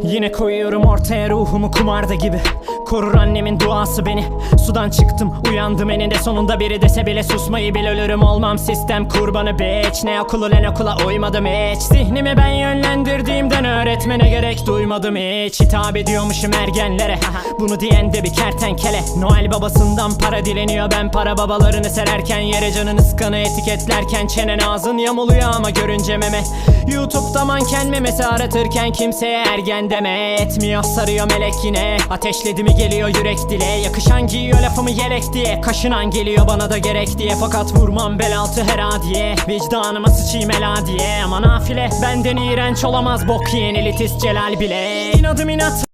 Yine koyuyorum ortaya ruhumu kumarda gibi. Korur annemin duası beni. Sudan çıktım uyandım eninde sonunda. Biri dese bile susmayı bil ölürüm. Olmam sistem kurbanı bitch Ne okulu lan okula uymadım hiç. Zihnimi ben yönlendirdiğimden öğretmene gerek duymadım hiç. Hitap ediyormuşum ergenlere. Bunu diyen de bir kertenkele. Noel babasından para dileniyor. Ben para babalarını sererken Yere canını sıkanı etiketlerken Çenen ağzın yamuluyor ama görünce meme Youtube'da manken memesi aratırken kimseye ergen deme. Etmiyor sarıyor melek yine. Ateşledi mi geliyor yürek dile? Yakışan giyiyor lafımı yelek diye. Kaşınan geliyor bana da gerek diye. Fakat vurmam bel altı her adiye Vicdanıma sıçayım ela diye. Ama nafile benden iğrenç olamaz bok yiyen elitist Celal bile. İnadım inat